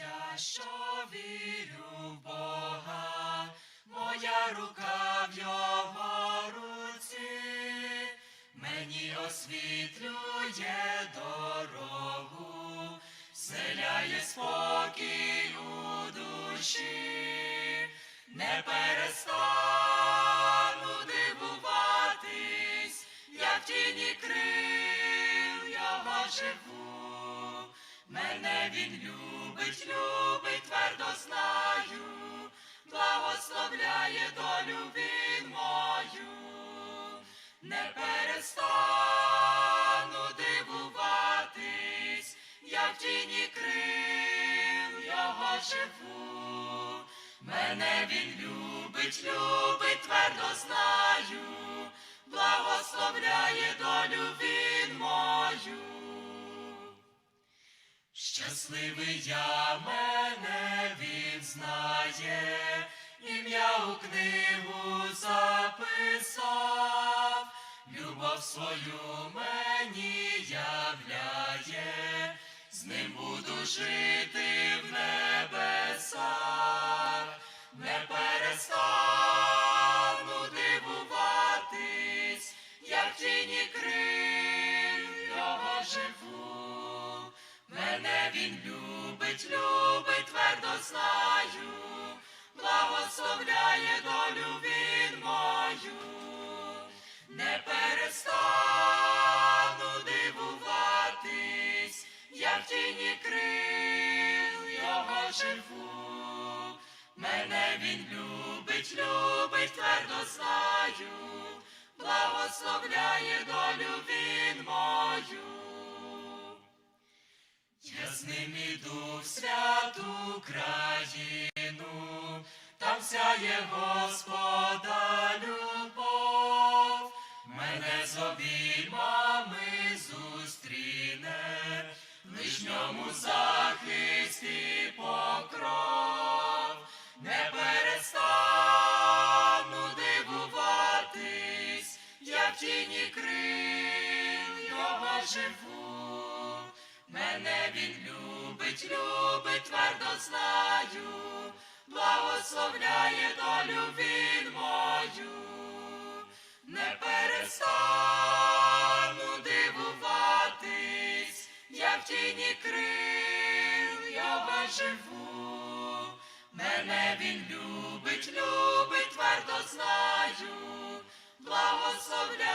Я що вірю в Бога, моя рука в його руці, мені освітлює дорогу, вселяє спокій у душі, не перестану дивуватись, я в тіні крил його живу. Мене він любить, любить, твердо знаю, благословляє долю він мою, не перестану дивуватись, я в тіні крил його живу. Мене він любить, любить, твердо знаю, благословляє долю він мою. Щасливий я мене він знає, ім'я у книгу записав, любов свою мені являє, з ним буду жити в небесах, він любить, любить, твердо знаю, благословляє долю він мою, не перестану дивуватись, я в тіні крил його живу. Мене він любить, любить, твердо знаю, благословляє долю він мою. З ним іду в святу країну, там сяє Господа любов, мене з обіймами зустріне, в лишньому захист і покров, не перестану дивуватись, я в тіні крил його живу. Мене він любить, любить, твердо знаю, благословляє долю він мою, не перестану дивуватись, я в тіні крил його живу. Мене він любить, любить, твердо знаю, благословляє